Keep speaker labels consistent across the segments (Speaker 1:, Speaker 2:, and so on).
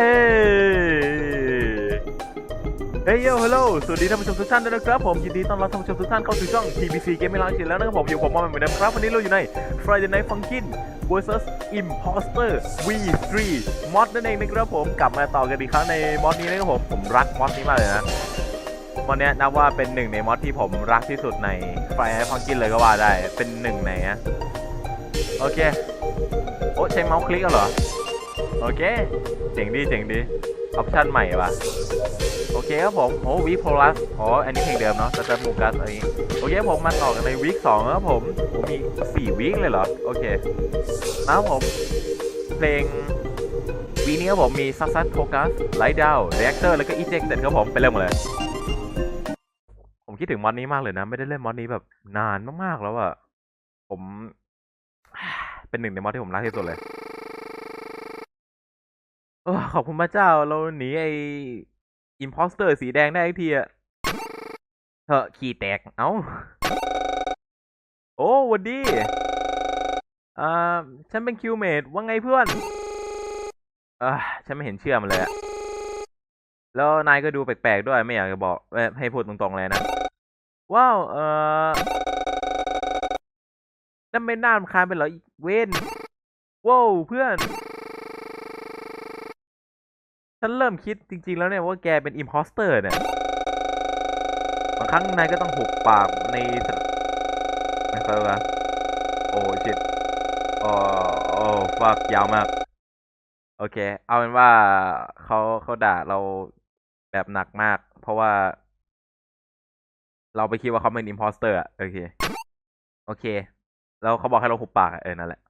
Speaker 1: เอ้เฮ้ยโยฮัลโหลสวัสดีท่านผู้ชมทุกท่านด้วยนะครับผมยินดีต้อนรับท่านผู้ชมทุกท่านเข้าสู่ช่อง TBC Gaming Lounge แล้วนะครับผมอยู่ผมมอมเหมือนเดิมครับวันนี้เราอยู่ใน Friday Night Funkin' vs Imposter V3 มอดนั่นเองนะครับผมกลับมาต่อกันอีกครั้งในมอดนี้นะครับผมผมรักมอดนี้มากเลยนะมอดนี้นับว่าเป็นหนึ่งในมอดที่ผมรักที่สุดใน Friday Night Funkin' เลยก็ว่าได้เป็นหนึ่งในนะโอเคโอ้ใช้เมาส์คลิกกันเหรอ โอเค เจ๋งดีเจ๋งดี ออปชั่นใหม่ว่ะโอเคครับผมโอ้วีโพลัสอ๋อ อันนี้เพลงเดิมเนาะแต่จะมูกัสอะไรอย่างงี้ โอเคผมมาต่อกันในวีคสองครับผม ผมมีสี่วีคเลยเหรอ โอเคนะครับผม เพลงวีนี้ครับผมมีซั s ซัสโฟกัสไลท์ดาวเรีแอคเตอร์แล้วก็อีเจกเสร็ครับผมไปเริ่มเลย ผมคิดถึงมอดนี้มากเลยนะ ไม่ได้เล่นมอดนี้แบบนานมากๆแล้วอะผม เป็นหนึ่งในมอดที่ผมรักที่สุดเลย อขอบคุณพระเจ้าเราหนีไอ้อิมพอสเตอร์สีแดงได้อีกทีอะเถอะขี่แตก เอ้า โอ้วันดีอ่าฉันเป็นคิวเมดว่าไงเพื่อนอ่าฉันไม่เห็นเชื่อมันเลยอะแล้วนายก็ดูแปลกๆด้วยไม่อยากจะบอกให้พูดตรงๆเลยนะ ว้าว เออนั่นไม่น่ารำคาญไปเหรออีเวนว้าวเพื่อน ฉันเริ่มคิดจริง ๆ แล้วเนี่ยว่าแกเป็นอิมพอสเตอร์เนี่ยบางครั้งนายก็ต้องหุบปากในนะครับว่าโอ้ชิตโอ้โอ้ฟักยาวมาก โอเค เอาเป็นว่าเขาเขาด่าเราแบบหนักมาก เพราะว่า เราไปคิดว่าเขาเป็นอิมพอสเตอร์อะโอเค โอเค แล้วเขาบอกให้เราหุบปากเออนั่นแหละ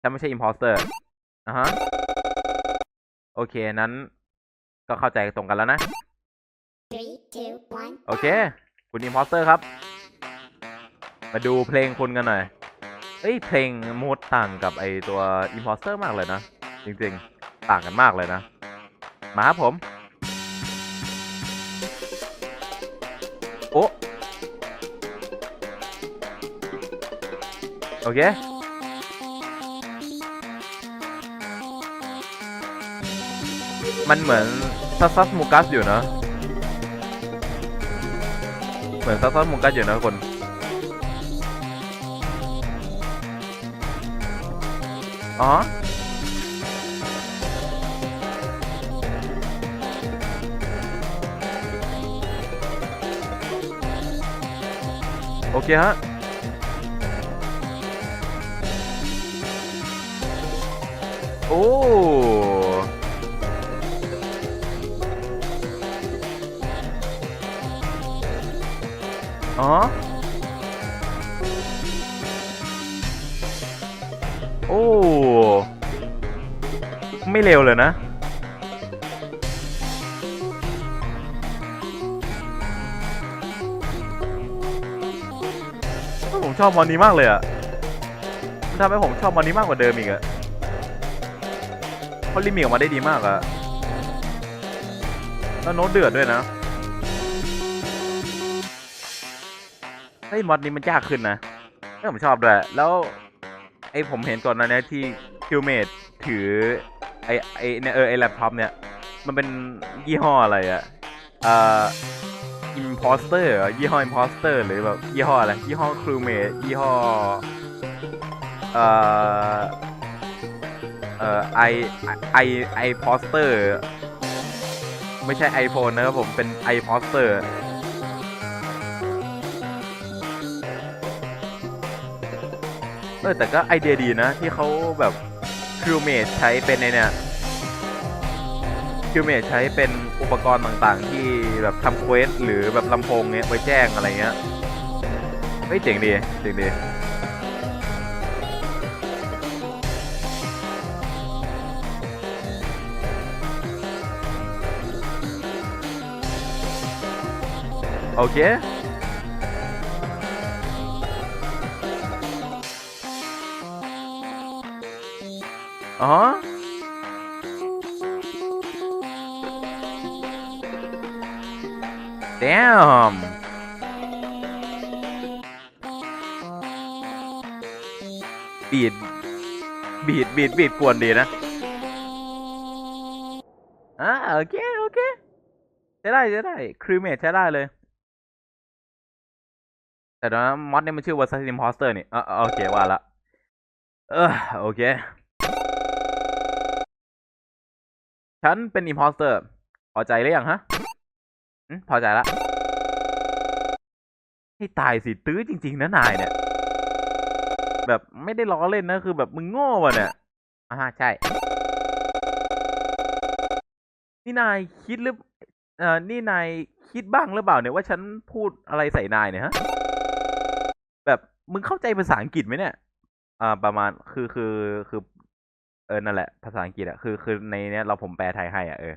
Speaker 1: ฉันไม่ใช่อิมพอสเตอร์อะฮะ โอเคนั้น ก็เข้าใจตรงกันแล้วนะ
Speaker 2: Three, two, one.
Speaker 1: โอเค คุณอิมพอสเตอร์ครับ มาดูเพลงคุณกันหน่อย เอ้ย เพลงมูดต่างกับไอตัวอิมพอสเตอร์มากเลยนะ จริงๆ ต่างกันมากเลยนะ มาครับผม โอ้โอเค มันเหมือนซัสซัสมูกัสอยู่นะ เหมือนซัสซัสมูกัสอยู่นะคนอ๋อโอเคฮะ โอ้ อ๋อ โอ้ ไม่เร็วเลยนะผมชอบมอนนี้มากเลยอะมันทำให้ผมชอบมอนนี้มากกว่าเดิมอีกอะเขาลิมิตออกมาได้ดีมากอะแล้วโน้ตเดือดด้วยนะ ฮ้ยมอดนี้มันยากขึ้นนะเออผมชอบด้วย แล้วไอ้ผมเห็นก่อนหนะเนี่ยที่คิวเมดถือไอไอเนี่ยเออไอแล็ปท็อปเนี่ย มันเป็นยี่ห้ออะไรอะเอ่ออิมพอสเตอร์ยี่ห้ออิมพอสเตอร์หรือแบบยี่ห้ออะไรยี่ห้อครูเมดยี่ห้อเอ่อเอ่อไอไอไอพอสเตอร์ไม่ใช่ iPhone นะครับผมเป็นไอพอสเอออแต่ก็ไอเดียดีนะ ที่เขาแบบคิวเมดใช้เป็นในเนี่ยคิวเมดใช้เป็นอุปกรณ์ต่างๆ ที่แบบทำเควสหรือแบบลำโพงเนี้ยไว้แจ้งอะไรเงี้ยเฮ้ยเจ๋งดีเจ๋งดีโอเค อ๋อ damn บีด บีด บีด บีดกวนดีนะอ่าโอเค โอเคใช้ได้ใช้ได้ ครีเมทใช้ได้เลย แต่นะมอดเนี่ยมันชื่อว่า Assassin Imposter นี่ อะโอเค ว่าละ เออโอเค ฉันเป็น Imposter พอใจหรือยังฮะพอใจละ ให้ตายสิ ตื้อจริง ๆ นะนายเนี่ย แบบไม่ได้ล้อเล่นนะ คือแบบมึงโง่วะเนี่ยอ่าใช่ นี่นายคิดหรือเอ่อนี่นายคิดบ้างหรือเปล่าเนี่ยว่าฉันพูดอะไรใส่นายเนี่ยฮะ แบบมึงเข้าใจภาษาอังกฤษไหมเนี่ย อ่า ประมาณ คือ คือ คือ เออนั่นแหละภาษาอังกฤษอะคือคือในเนี้ยเราผมแปลไทยให้อะเออ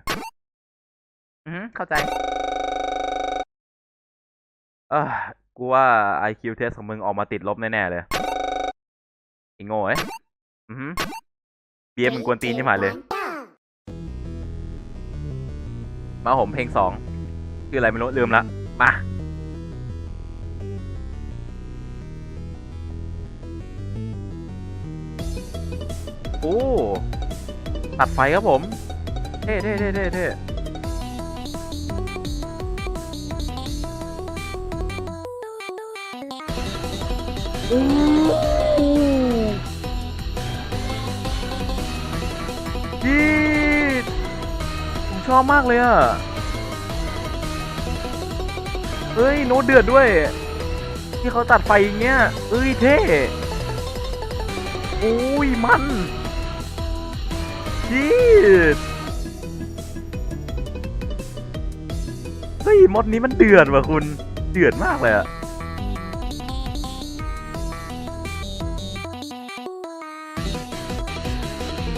Speaker 1: อือฮึเข้าใจ เออกูว่า IQ test ของมึงออกมาติดลบแน่ๆเลยไอ้โง่เอ้ยอือฮึเบียร์มึงกวนตีนใช่ไหมเลย
Speaker 2: one, go.
Speaker 1: มาผมเพลงสองชื่ออะไรไม่รู้ลืมละ มา โอ้ตัดไฟครับผม เท่เท่เท่เท่เท่โอ้ยีดผมชอบมากเลยอะเฮ้ย โน้ตเดือดด้วย ที่เขาตัดไฟอย่างเงี้ย เอ้ยเท่โอ้ยมัน ชีดเฮ้ยมดนี้มันเดือดว่ะคุณ เดือดมากเลยอะ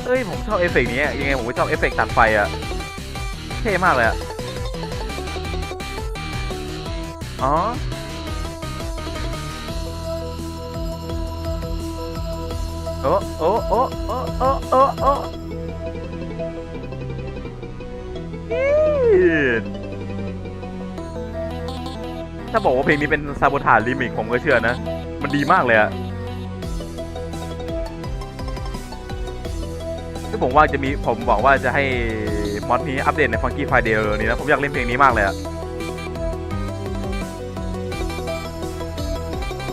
Speaker 1: เอ้ย ผมชอบเอฟเฟกต์นี้อะยังไงผมก็ชอบเอฟเฟกต์ตัดไฟอะเท่มากเลยอะอ๋อโอ้โอ้โอ้โอ้โอ้โอ้ ถ้าบอกว่าเพลงนี้เป็นซาโบทารีมิกผมก็เชื่อนะ มันดีมากเลยอะที่ผมว่าจะมีผมบอกว่าจะให้มอดนี้อัปเดตใน Funky Friday เร็วนี้นะ ผมอยากเล่นเพลงนี้มากเลยอะ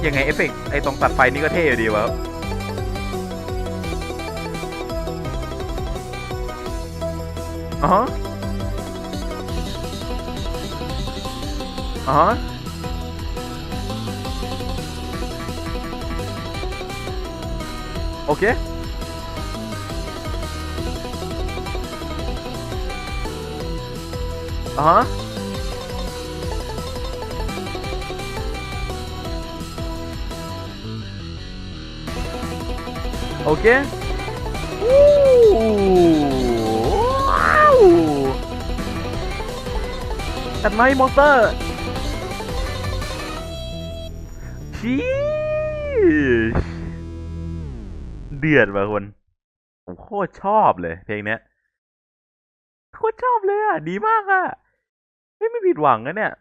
Speaker 1: ยังไงเอฟเฟกไอตรงตัดไฟนี่ก็เท่อยู่ดีวะอ๋อ ฮะอ๋อฮะโอ ชีสเดือดว่ะคนผมโคตรชอบเลย เพลงเนี้ยโคตรชอบเลยอะ ดีมากอะเฮ้ยไม่ผิดหวังนะเนี่ย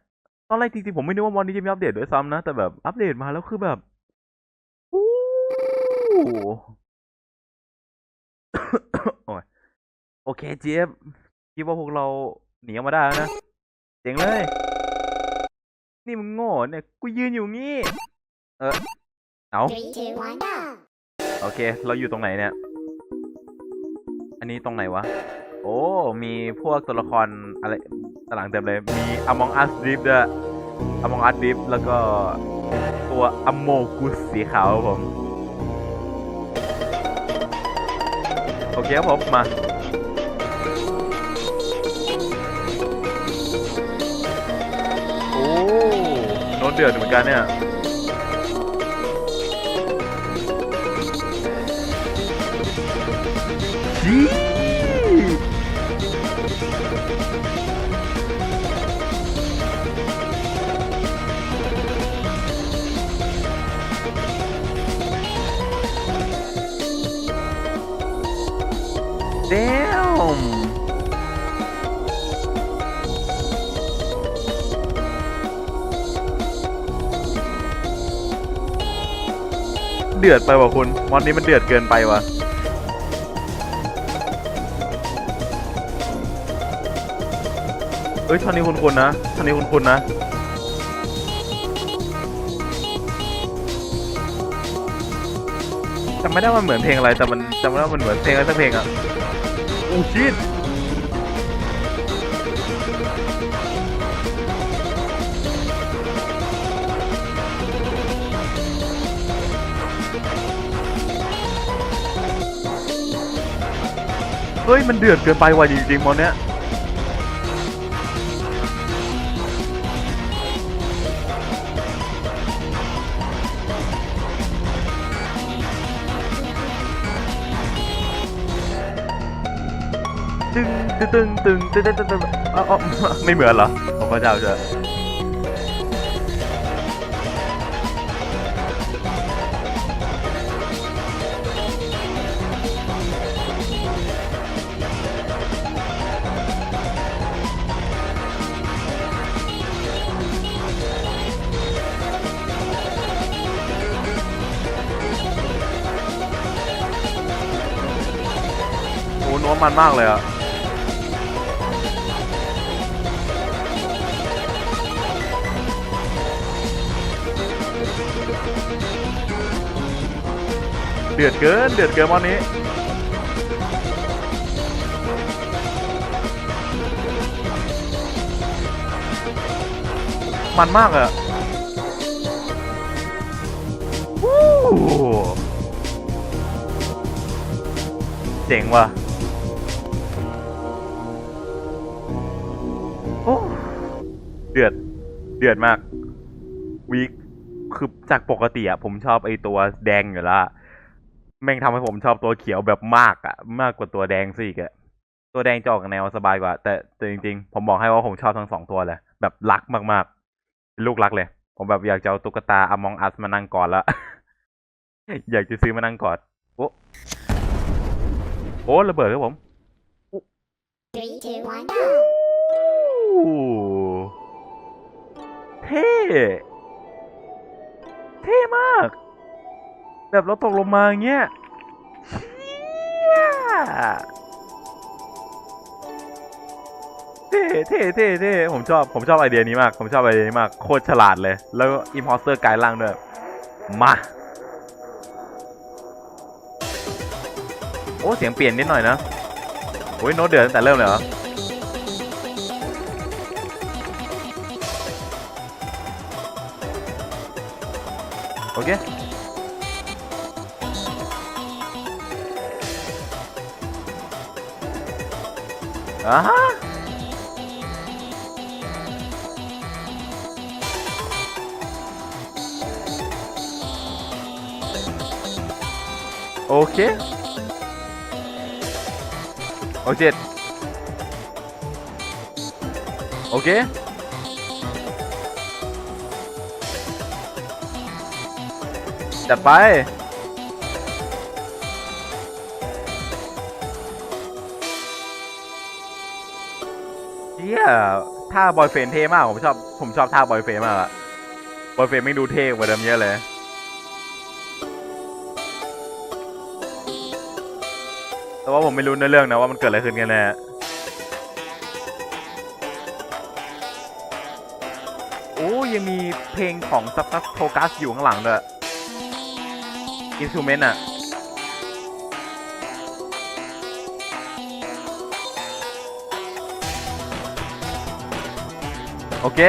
Speaker 1: ตอนแรกจริงๆผมไม่นึกว่ามอนนี้จะมีอัปเดตด้วยซ้ำนะ แต่แบบอัปเดตมาแล้วคือแบบอู้โอ้โอเคเจี๊ยบคิดว่าพวกเราหนีออกมาได้แล้วนะ เจ๋งเลย นี่มึงโง่เนี่ย กูยืนอยู่งี้ เออเอา
Speaker 2: Three, two, one, go.
Speaker 1: โอเค เราอยู่ตรงไหนเนี่ย อันนี้ตรงไหนวะ โอ้ มีพวกตัวละครอะไรตารางเต็มเลย มี Among Us Drift ด้วย Among Us Drift แล้วก็ตัว Amogus สีขาวครับผม โอเคครับผม มาโอ้โน้ตเดือดเหมือนกันเนี่ย จีเดมเดือดไปว่ะคุณมอนนี้มันเดือดเกินไปว่ะ เอ้ยท่อนนี้คุ้นๆนะท่อนนี้คุ้นๆนะจำไม่ได้ว่าเหมือนเพลงอะไรแต่มันจำไม่ได้ว่ามันเหมือนเพลงอะไรสักเพลงอะโอ้ชิตเฮ้ยมันเดือดเกินไปว่ะจริงๆมอนเนี้ย ตึงตึงตึงตึงตึงตึงตึงอ๋อไม่เหมือนเหรอผมพระเจ้าเจ้าโอ้นัวมันมากเลยอะ เดือดเกิน เดือดเกินวันนี้มันมากอะวู้เจ๋งว่ะ โอ้ เดือด เดือดมาก วีคคือจากปกติอะผมชอบไอตัวแดงอยู่และ แม่งทำให้ผมชอบตัวเขียวแบบมากอะมากกว่าตัวแดงซะอีกอะตัวแดงจะออกแนวสบายกว่า แต่แต่จริงๆ ผมบอกให้ว่าผมชอบทั้งสองตัวเลย แบบรักมากๆเป็นลูกรักเลย ผมแบบอยากจะเอาตุ๊กตาอมองอัสมานั่งกอดละอยากจะซื้อมานั่งกอดโอ้โอ้ระเบิดครับผม
Speaker 2: Three, two, one.
Speaker 1: โอ้เท่ เท่มาก แบบเราตกลงมาอย่างเงี้ยเถ่เท่เท่เท่เท่ผมชอบ ผมชอบไอเดียนี้มาก ผมชอบไอเดียนี้มาก โคตรฉลาดเลย แล้วอิมพอสเตอร์กลายร่างด้วย มา โอ้ เสียงเปลี่ยนนิดหน่อยนะ โอ้ยโน้ตเดือดตั้งแต่เริ่มเลยเหรอโอเค อ่าฮะโอเคโอเคโอเคจัดไป ท่าบอยเฟนเท่มากผมชอบผมชอบท่าบอยเฟนมากอะบอยเฟนไม่ดูเท่กว่าเดิมเยอะเลยแต่ว่าผมไม่รู้ในเรื่องนะว่ามันเกิดอะไรขึ้นกันแน่โอ้ยังมีเพลงของซับซับโทกัสอยู่ข้างหลังด้วยอินสตูเมนต์อะ เค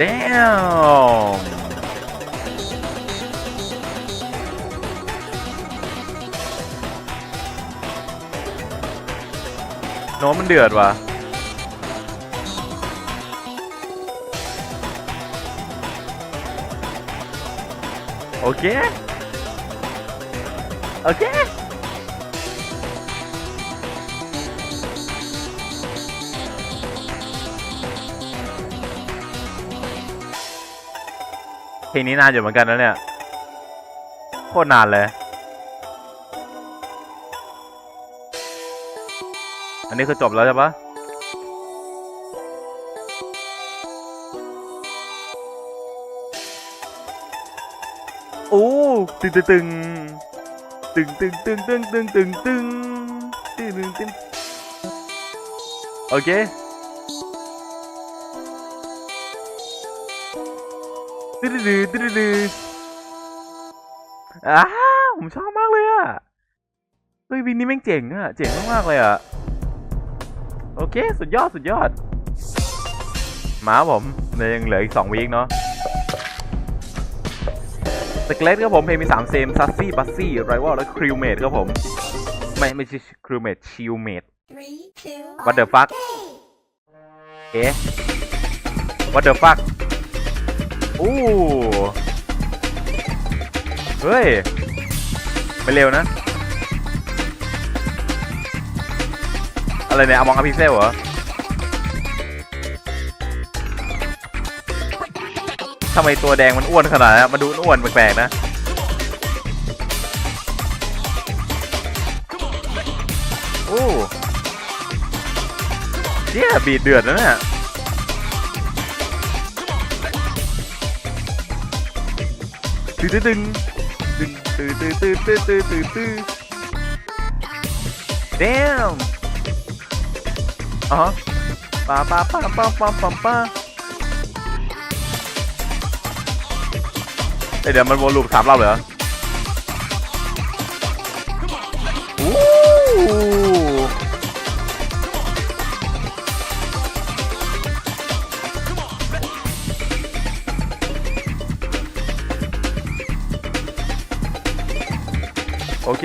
Speaker 1: Damn โน้มันเดือดว่ะ อเค โอเค เพลงนี้นานอยู่เหมือนกันนะเนี่ย โคตรนานเลย อันนี้คือจบแล้วใช่ปะ ตึงตึงตึงตึงตึงตึงตึงตึงตึงตึงตึงตึงตึงโอเคตึ๊ดตึ๊ดตึ๊ดตึ๊ดตึ๊ดอ้าผมชอบมากเลยอะเฮ้ยวินนี้แม่งเจ๋งอะเจ๋งมากๆเลยอะโอเค สุดยอดสุดยอด มาผมเนี่ยยังเหลืออีก2วีคเนาะ สเกเลตครับผมเพลงมี3เซมซัสซี่บัสซี่ไรวอลและคริวเมดครับผม ไม่ไม่ใช่คริวเมดชิลเมด
Speaker 2: Three, two,
Speaker 1: What the fuck เอ๊ะ what the fuck อู้เฮ้ยไม่เร็วนะ อะไรเนี่ยอมองอพิเซลเหรอ ทำไมตัวแดงมันอ้วนขนาดนั้นมันดูอ้วนแปลกๆนะโอ้เจี๊ยบีดเดือดแล้วเนี่ยตึงตึงตึงตึงตึงตึงตึงตึงตึงตึงตึง damn อ๋อปาปาปาปาปาปา เดี๋ยวมันวนลูปสามรอบเลยเหรออู้โอเค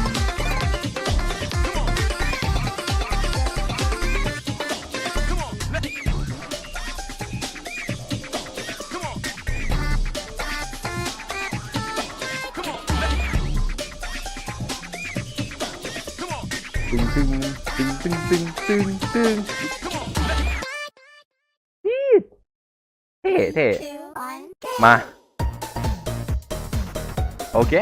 Speaker 1: ตึงตึงตึงนี่เท่เท่
Speaker 2: two, one.
Speaker 1: มา โอเค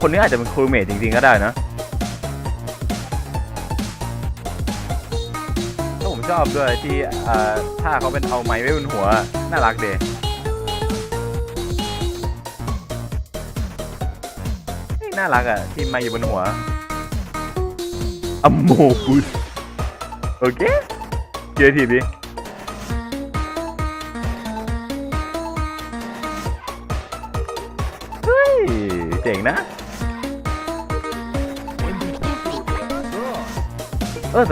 Speaker 1: คนนี้อาจจะเป็นครูเมทจริงๆก็ได้นะ ชอบด้วยที่ถ้าเขาเป็นเอาไม้ไว้บนหัว น่ารักเดน่ารักอะ ที่ไม้อยู่บนหัวอัมโมบุสโอเคเจอทีดิ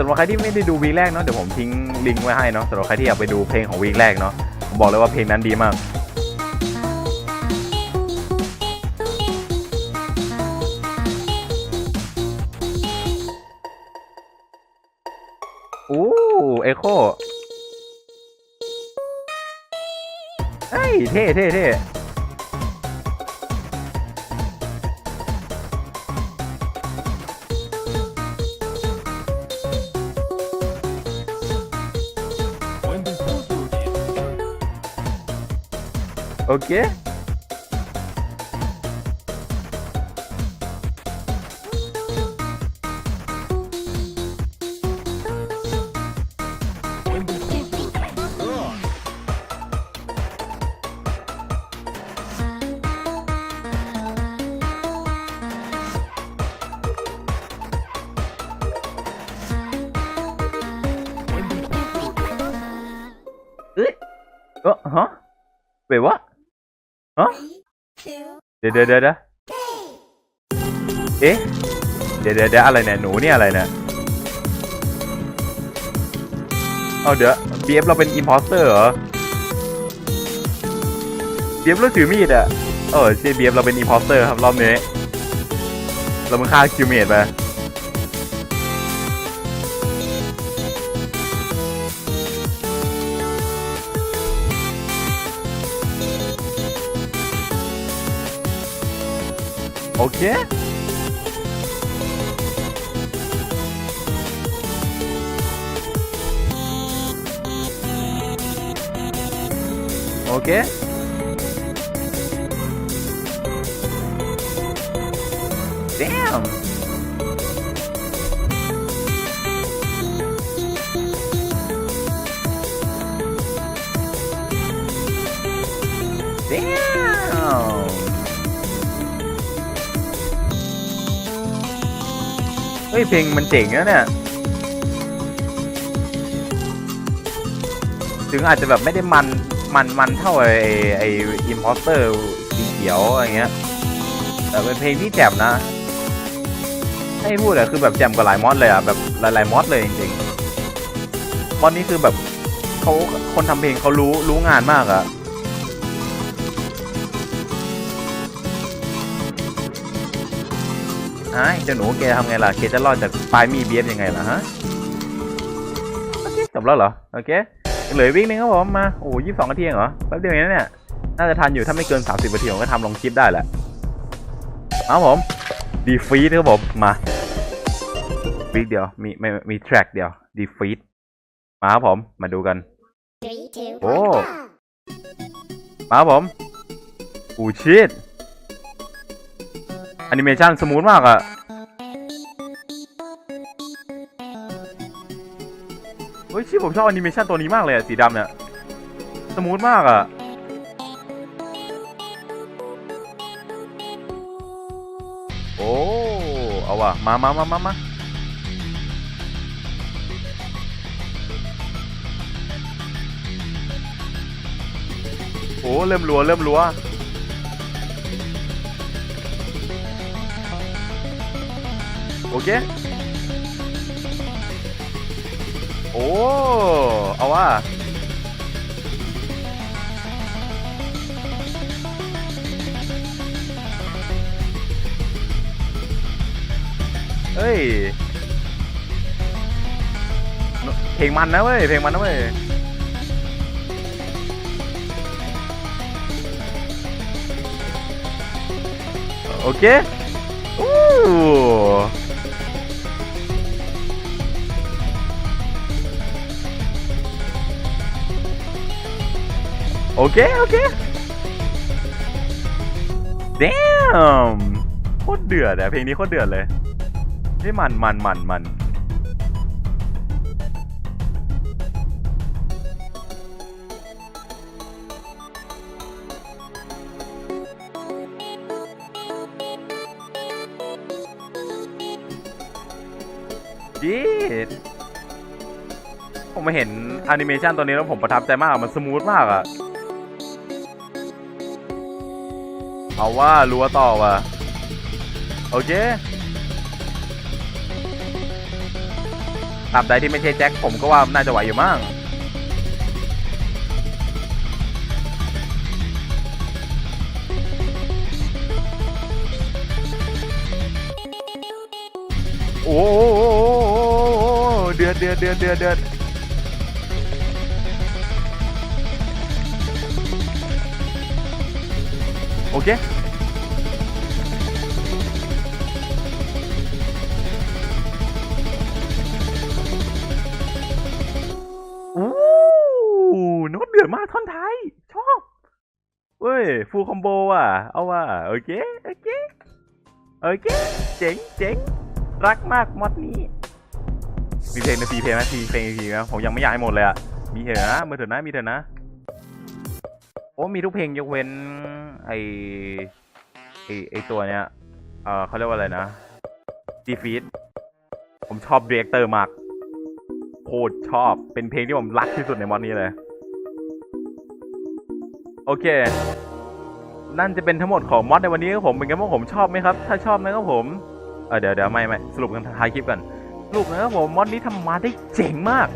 Speaker 1: สำหรับใครที่ไม่ได้ดูวีคแรกเนาะเดี๋ยวผมทิ้งลิงก์ไว้ให้เนาะสำหรับใครที่อยากไปดูเพลงของวีคแรกเนาะผมบอกเลยว่าเพลงนั้นดีมากโอ้เอโคเฮ้ยเท่เท่เท่ Okay? Huh? Wait, what? ฮะเววะเดี๋ยวเดี๋ยวเดี๋ยวเอ๊ะเดี๋ยวเดี๋ยวเดะอะไรเนี่ยหนูเนี่ยอะไรเนี่ยเอาเดี๋ยว BF เราเป็น imposter เหรอเบียบเราถือมีดอะเออเจเบียบเราเป็นอีพอสเตอร์ครับรอบนี้เรามึงฆ่าคิวเมดไป โอเฮ้ยเพลงมันเจ๋งนะเนี่ย ถึงอาจจะแบบไม่ได้มันมันมันเท่าไอไออิมพอสเตอร์สีเขียวอะไรเงี้ย แต่เป็นเพลงที่แจ่มนะให้พูดอะคือแบบแจ่มกว่าหลายมอดเลยอะแบบหลายๆมอดเลยจริงๆมอดนี้คือแบบเขาคนทำเพลงเขารู้รู้งานมากอะ ไอ้เจ้าหนูแกทำไงล่ะแกจะรอดจากปลายมีเบียบยังไงล่ะฮะโอเคจบแล้วเหรอโอเคเหลือวิ่งนึงครับผมมาโอ้ยี่สิบสองนาทีเองเหรอแป๊บเดียวเองนะเนี่ยน่าจะทันอยู่ถ้าไม่เกิน30นาทีผมก็ทำลงคลิปได้แหละเอาผมดีฟีดครับผมมาฟีดเดียวมีไม่มีแทร็กเดียวดีฟีดมาครับผมมาดูกัน
Speaker 2: Three, two,
Speaker 1: Oh.
Speaker 2: one, go.
Speaker 1: มาครับผมอูชิดแอนิเมชันสมูทมากอะเฮ้ยชิผมชอบแอนิเมชันตัวนี้มากเลยอะสีดำเนี่ย สมูทมากอะโอ้ เอาว่ะ มามามามามาโอ้ เริ่มรัว เริ่มรัว โอเคโอ้เอาว่าเฮ้ยเพลงมันนะเว้ย เพลงมันนะเว้ย โอเค โอเค โอเค damn โคตรเดือดอะเพลงนี้โคตรเดือดเลยนี่มันมันมันมันจีดผมมาเห็นแอนิเมชันตัวนี้แล้วผมประทับใจมากอะมันสมูทมากอะ เอาว่ารัวต่อว่ะ โอเคตราบใดที่ไม่ใช่แจ็คผมก็ว่าน่าจะไหวอยู่มั้งโอ้โหเดือดเดือดเดือดเดือดเดือด โอเคอู้โน้ตเดือดมากท่อนท้าย ชอบเว้ย ฟูลคอมโบว่ะ เอาว่ะโอเค โอเค โอเค เจ๋งเจ๋งรักมากมอดนี้มีเพลงในฟรีเพลงไหมฟรีเพลงฟรีไหมผมยังไม่อยากให้หมดเลยอะ มีเถอะนะมือเถอะนะ มีเถอะนะ อ้มีทุกเพลงยกเว้น ไอไอไอตัวเนี้ย เออเขาเรียกว่าอะไรนะดีฟีดผมชอบเรียกเตอร์มากโคตรชอบ เป็นเพลงที่ผมรักที่สุดในมอดนี้เลย โอเค นั่นจะเป็นทั้งหมดของมอดในวันนี้ครับผม เป็นไงบ้างผมชอบไหมครับ ถ้าชอบนะครับผม เออเดี๋ยวเดี๋ยวไม่ไม่สรุปกันท้ายคลิปกันสรุปนะครับผมมอดนี้ทำมาได้เจ๋งมาก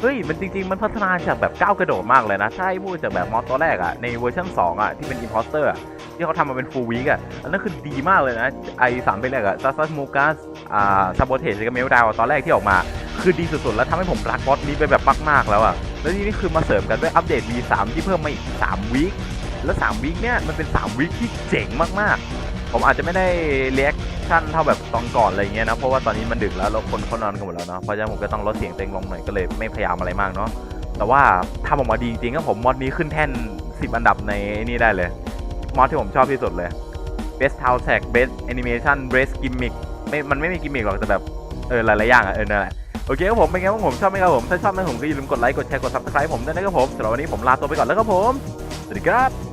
Speaker 1: เฮ้ย มันจริง ๆ มันพัฒนาจากแบบก้าวกระโดดมากเลยนะใช่พูดจากแบบมอสตัวแรกอะในเวอร์ชัน2อะที่เป็น Imposter อะที่เขาทำมาเป็น full week อะอันนั้นคือดีมากเลยนะ ไอสามเป็นแรกอะซัสซัสมูกัสอ่าซาโบเทสกับเมลดาวตอนแรกที่ออกมา คือดีสุดๆ แล้วทำให้ผมรักบอสนี้ไปแบบมากๆแล้วอะแล้วทีนี้คือมาเสริมกันด้วยอัปเดต V3 ที่เพิ่มมาอีก3วีคแล้ว3วีคเนี่ยมันเป็น3วีคที่เจ๋งมากๆ ผมอาจจะไม่ได้เรียกชั่นเท่าแบบตอนก่อนอะไรเงี้ยนะ เพราะว่าตอนนี้มันดึกแล้วแล้วคนเขานอนกันหมดแล้วเนาะ เพราะฉะนั้นผมก็ต้องลดเสียงเต็งลงหน่อยก็เลยไม่พยายามอะไรมากเนาะ แต่ว่าทำออกมาดีจริงๆก็ผมมอดนี้ขึ้นแท่น 10 อันดับในนี่ได้เลย มอดที่ผมชอบที่สุดเลย best t o w n tag best animation best gimmick ไม่ มันไม่มีกิมมิคหรอกแต่แบบเออหลายๆอย่างอะเออนั่นแหละโอเคครับผมเป็นไงบ้างผมชอบไหมครับผมถ้าชอบนะผมก็อย่าลืมกดไลค์กดแชร์กด subscribe ผมด้วยนะครับผมสำหรับวันนี้ผมลาตัวไปก่อนแล้วครับผม สวัสดีครับ